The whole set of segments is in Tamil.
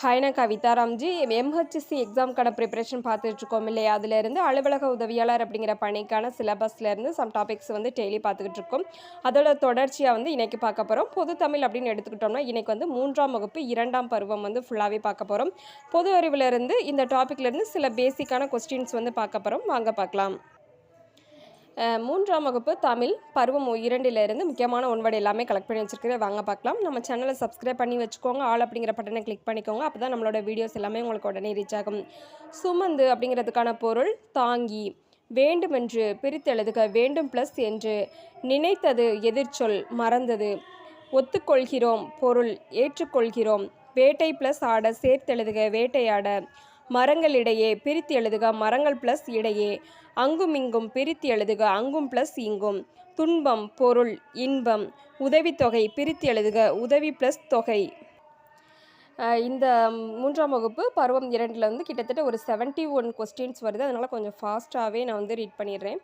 ஹாய் நான் கவிதா ராம்ஜி. எம்ஹெச்சி எக்ஸாம்க்கான ப்ரிப்பரேஷன் பார்த்துட்ருக்கோம் இல்லையா? அதுலேருந்து அலுவலக உதவியாளர் அப்படிங்கிற பணிக்கான சிலபஸ்லேருந்து சம் டாபிக்ஸ் வந்து டெய்லி பார்த்துக்கிட்டு இருக்கோம் அதோட தொடர்ச்சியாக வந்து இன்றைக்கி பார்க்க போகிறோம் பொது தமிழ் அப்படின்னு எடுத்துக்கிட்டோம்னா இன்றைக்கி வந்து மூன்றாம் வகுப்பு இரண்டாம் பருவம் வந்து ஃபுல்லாகவே பார்க்க போகிறோம் பொது அறிவிலிருந்து இந்த டாப்பிக்லேருந்து சில பேசிக்கான கொஸ்டின்ஸ் வந்து பார்க்க போகிறோம் வாங்க பார்க்கலாம். மூன்றாம் வகுப்பு தமிழ் பருவம் இரண்டிலிருந்து முக்கியமான ஒன்வர்டு எல்லாமே கலெக்ட் பண்ணி வச்சுருக்கிறத வாங்க பார்க்கலாம். நம்ம சேனலை சப்ஸ்கிரைப் பண்ணி வச்சுக்கோங்க. ஆள் அப்படிங்கிற பட்டனை கிளிக் பண்ணிக்கோங்க. அப்போ தான் நம்மளோட வீடியோஸ் எல்லாமே உங்களுக்கு உடனே ரீச் ஆகும். சுமந்து அப்படிங்கிறதுக்கான பொருள் தாங்கி வேண்டுமென்று பிரித்தெழுதுக வேண்டும் ப்ளஸ் என்று நினைத்தது எதிர்ச்சொல் மறந்தது. ஒத்துக்கொள்கிறோம் பொருள் ஏற்றுக்கொள்கிறோம். வேட்டை ப்ளஸ் ஆட சேர்த்தெழுதுக வேட்டையாட. மரங்களிடையே பிரித்து எழுதுக மரங்கள் ப்ளஸ் இடையே. அங்கும் இங்கும் பிரித்து எழுதுக அங்கும் ப்ளஸ் இங்கும். துன்பம் பொருள் இன்பம் உதவித்தொகை பிரித்து எழுதுக உதவி ப்ளஸ் தொகை. இந்த மூன்றாம் வகுப்பு பருவம் இரண்டில் வந்து கிட்டத்தட்ட ஒரு 71 ஒன் கொஸ்டின்ஸ் வருது. அதனால் கொஞ்சம் ஃபாஸ்ட்டாகவே நான் வந்து ரீட் பண்ணிடுறேன்.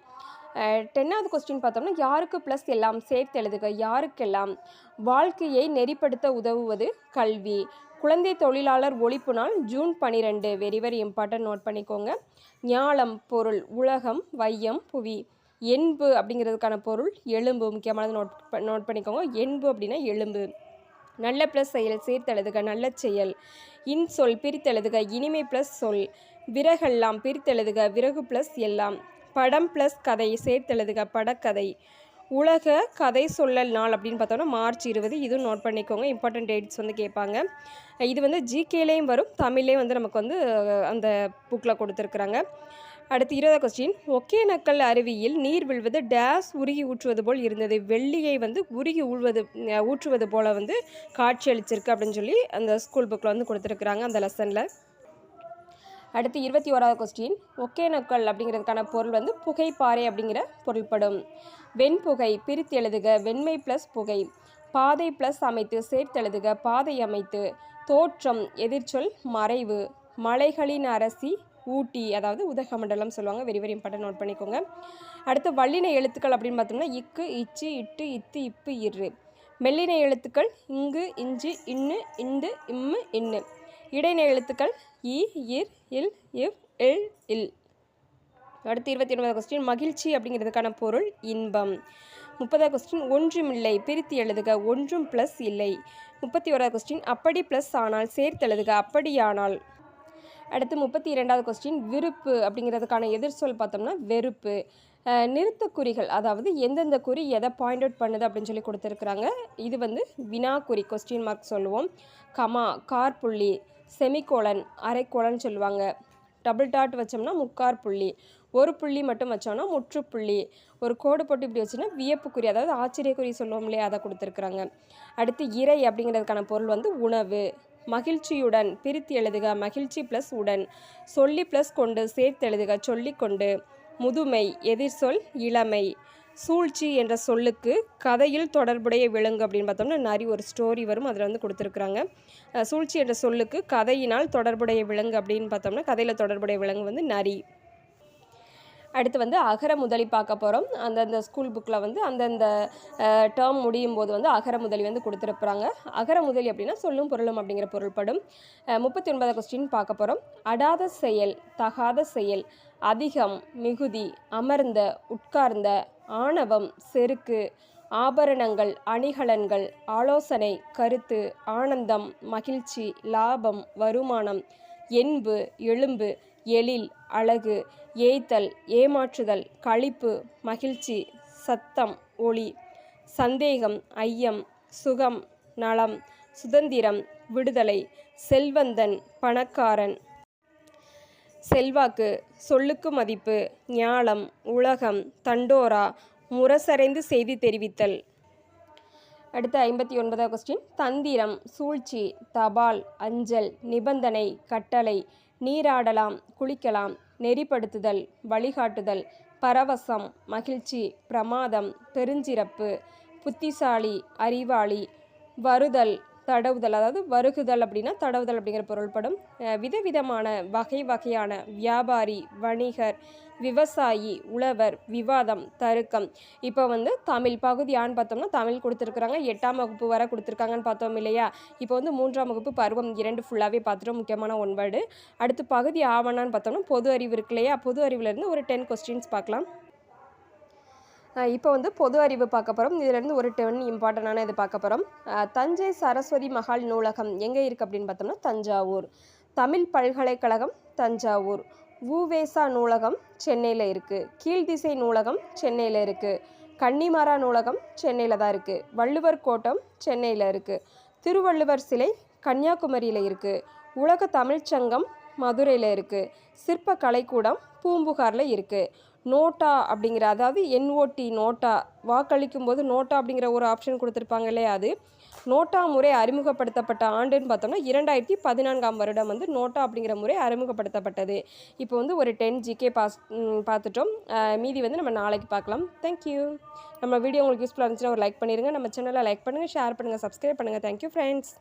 டென்னாவது கொஸ்டின் பார்த்தோம்னா யாருக்கு ப்ளஸ் எல்லாம் சேர்த்து எழுதுக யாருக்கெல்லாம்? வாழ்க்கையை நெறிப்படுத்த உதவுவது கல்வி. குழந்தை தொழிலாளர் ஒழிப்பு நாள் ஜூன் பனிரெண்டு. வெரி வெரி இம்பார்ட்டன்ட் நோட் பண்ணிக்கோங்க. ஞாலம் பொருள் உலகம் வையம் புவி. என்பு அப்படிங்கிறதுக்கான பொருள் எலும்பு. முக்கியமானது நோட் ப- நோட் பண்ணிக்கோங்க. என்பு அப்படின்னா எலும்பு. நல்ல ப்ளஸ் செயல் சேர்த்தெழுதுக நல்ல செயல். இன்சொல் பிரித்தெழுதுக இனிமை ப்ளஸ் சொல். விறகெல்லாம் பிரித்தெழுதுக விறகு ப்ளஸ் எல்லாம். படம் ப்ளஸ் கதை சேர்த்தெழுதுக படக்கதை. உலக கதை சொல்லல் நாள் அப்படின்னு பார்த்தோம்னா மார்ச் இருபது. இதுவும் நோட் பண்ணிக்கோங்க. இம்பார்ட்டன்ட் டேட்ஸ் வந்து கேட்பாங்க. இது வந்து ஜிகேலேயும் வரும். தமிழ்லேயும் வந்து நமக்கு வந்து அந்த புக்கில் கொடுத்துருக்குறாங்க. அடுத்து இருபதாவது கொஸ்டின் ஒகேனக்கல் அருவியில் நீர் விழுவது டேஸ் உருகி ஊற்றுவது போல் இருந்தது. வெள்ளியை வந்து உருகி ஊழ்வது ஊற்றுவது போல் வந்து காட்சி அளிச்சிருக்கு அப்படின்னு சொல்லி அந்த ஸ்கூல் புக்கில் வந்து கொடுத்துருக்குறாங்க அந்த லெசனில் அடுத்து இருபத்தி ஓராவது கொஸ்டின் ஒகேனக்கல் அப்படிங்கிறதுக்கான பொருள் வந்து புகைப்பாறை அப்படிங்கிற பொருள்படும். வெண்புகை பிரித்து எழுதுக வெண்மை ப்ளஸ் புகை. பாதை ப்ளஸ் அமைத்து சேர்த்தெழுதுக பாதை அமைத்து. தோற்றம் எதிர்ச்சொல் மறைவு. மலைகளின் அரசி ஊட்டி. அதாவது உதகமண்டலம் சொல்லுவாங்க. வெரி வெரி இம்பார்ட்டன் நோட் பண்ணிக்கோங்க. அடுத்து வல்லின எழுத்துக்கள் அப்படின்னு பார்த்தோம்னா இக்கு இச்சு இட்டு இத்து இப்பு இரு. மெல்லின எழுத்துக்கள் இங்கு இஞ்சு இன்னு இந்து இம்மு இன்னு. இடைநிலை எழுத்துக்கள் இ இர் இல் இவ் இல் இல். அடுத்து இருபத்தி ஒன்பதாவது கொஸ்டின் மகிழ்ச்சி அப்படிங்கிறதுக்கான பொருள் இன்பம். முப்பதாவது கொஸ்டின் ஒன்றும் இல்லை. பிரித்து எழுதுக. ஒன்றும் ப்ளஸ் இல்லை. முப்பத்தி ஓராவது கொஸ்டின் அப்படி ப்ளஸ் ஆனால் சேர்த்து எழுதுக. அப்படியானால். அடுத்து முப்பத்தி இரண்டாவது கொஸ்டின் விருப்பு அப்படிங்கிறதுக்கான எதிர்சொல் பார்த்தோம்னா வெறுப்பு. நிறுத்தக்குறிகள் அதாவது எந்தெந்த குறி எதை பாயிண்ட் அவுட் பண்ணுது அப்படின்னு சொல்லி கொடுத்துருக்குறாங்க. இது வந்து வினா குறி கொஸ்டின் மார்க் சொல்லுவோம். கமா கார் புள்ளி செமிகோலன் அரைக்கோலன் சொல்லுவாங்க. டபுள் டாட் வச்சோம்னா முக்கார் புள்ளி. ஒரு புள்ளி மட்டும் வச்சோம்னா முற்றுப்புள்ளி. ஒரு கோடு போட்டு இப்படி வச்சோன்னா வியப்புக்குறி அதாவது ஆச்சரியக்குறி சொல்லுவோம் இல்லையா அதை கொடுத்துருக்குறாங்க. அடுத்து இறை அப்படிங்கிறதுக்கான பொருள் வந்து உணவு. மகிழ்ச்சியுடன் பிரித்து எழுதுக மகிழ்ச்சி ப்ளஸ் உடன். சொல்லி ப்ளஸ் கொண்டு சேர்த்து எழுதுக சொல்லிக்கொண்டு. முதுமை எதிர்சொல் இளமை. சூழ்ச்சி என்ற சொல்லுக்கு கதையில் தொடர்புடைய விலங்கு அப்படின்னு பார்த்தோம்னா நரி ஒரு ஸ்டோரி வரும் அதில் வந்து கொடுத்துருக்குறாங்க. சூழ்ச்சி என்ற சொல்லுக்கு கதையினால் தொடர்புடைய விலங்கு அப்படின்னு பார்த்தோம்னா கதையில் தொடர்புடைய விலங்கு வந்து நரி. அடுத்து வந்து அகர முதலி பார்க்க போகிறோம் அந்தந்த ஸ்கூல் புக்கில் வந்து அந்தந்த டேர்ம் முடியும் போது வந்து அகர முதலி வந்து கொடுத்துருப்பாங்க அகர முதலி அப்படின்னா சொல்லும் பொருளும் அப்படிங்கிற பொருள்படும் முப்பத்தி ஒன்பதாவது கொஸ்டின் பார்க்க போகிறோம் அடாத செயல் தகாத செயல் அதிகம் மிகுதி அமர்ந்த உட்கார்ந்த ஆணவம் செருக்கு ஆபரணங்கள் அணிகலன்கள் ஆலோசனை கருத்து ஆனந்தம் மகிழ்ச்சி லாபம் வருமானம் என்பு எழும்பு எழில் அழகு ஏய்த்தல் ஏமாற்றுதல் களிப்பு மகிழ்ச்சி சத்தம் ஒளி சந்தேகம் ஐயம் சுகம் நலம் சுதந்திரம் விடுதலை செல்வந்தன் பணக்காரன் செல்வாக்கு சொல்லுக்கு மதிப்பு ஞாலம் உலகம் தண்டோரா முரசறைந்து செய்தி தெரிவித்தல். அடுத்த ஐம்பத்தி ஒன்பதாவது கொஸ்டின் தந்திரம் சூழ்ச்சி தபால் அஞ்சல் நிபந்தனை கட்டளை நீராடலாம் குளிக்கலாம் நெறிப்படுத்துதல் வழிகாட்டுதல் பரவசம் மகிழ்ச்சி பிரமாதம் பெருஞ்சிறப்பு புத்திசாலி அறிவாளி வருதல் தடவுதல் அதாவது வருகுதல் அப்படின்னா தடவுதல் அப்படிங்கிற பொருள்படும். விதவிதமான வகை வகையான வியாபாரி வணிகர் விவசாயி உழவர் விவாதம் தருக்கம். இப்போ வந்து தமிழ் பகுதியான்னு பார்த்தோம்னா தமிழ் கொடுத்துருக்குறாங்க. எட்டாம் வகுப்பு வரை கொடுத்துருக்காங்கன்னு பார்த்தோம் இல்லையா? இப்போ வந்து மூன்றாம் வகுப்பு பருவம் இரண்டு ஃபுல்லாகவே பார்த்துட்டோம். முக்கியமான ஒன்பாடு அடுத்து பகுதி ஆவணான்னு பார்த்தோம்னா பொது அறிவு இருக்கு இல்லையா? பொது அறிவுலேருந்து ஒரு டென் கொஸ்டின்ஸ் பார்க்கலாம். இப்போ வந்து பொது அறிவு பார்க்க போகிறோம் இதுலேருந்து ஒரு டென் இம்பார்ட்டண்டான இது பார்க்க போகிறோம் தஞ்சை சரஸ்வதி மகால் நூலகம் எங்கே இருக்குது அப்படின்னு பார்த்தோம்னா தஞ்சாவூர். தமிழ் பல்கலைக்கழகம் தஞ்சாவூர். ஊவேசா நூலகம் சென்னையில் இருக்குது கீழ்திசை நூலகம் சென்னையில் இருக்குது கன்னிமாரா நூலகம் சென்னையில் தான் இருக்குது வள்ளுவர் கோட்டம் சென்னையில் இருக்குது திருவள்ளுவர் சிலை கன்னியாகுமரியில் இருக்குது உலக தமிழ்ச்சங்கம் மதுரையில் இருக்குது சிற்ப கலைக்கூடம் பூம்புகாரில் இருக்குது நோட்டா அப்படிங்கிற அதாவது என்ஓடி நோட்டா. வாக்களிக்கும் போது நோட்டா அப்படிங்கிற ஒரு ஆப்ஷன் கொடுத்துருப்பாங்க இல்லையா அது? நோட்டா முறை அறிமுகப்படுத்தப்பட்ட ஆண்டுன்னு பார்த்தோம்னா இரண்டாயிரத்தி பதினான்காம் வருடம் வந்து நோட்டா அப்படிங்கிற முறை அறிமுகப்படுத்தப்பட்டது. இப்போ வந்து ஒரு டென் ஜிகே பாஸ் பார்த்துட்டோம். மீதி வந்து நம்ம நாளைக்கு பார்க்கலாம். தேங்க்யூ நம்ம வீடியோ உங்களுக்கு யூஸ்ஃபுல்லாக இருந்துச்சுன்னா ஒரு லைக் பண்ணிடுங்க நம்ம சேனலை லைக் பண்ணுங்கள் ஷேர் பண்ணுங்கள் சப்ஸ்கிரைப் பண்ணுங்கள் தேங்க்யூ ஃப்ரெண்ட்ஸ்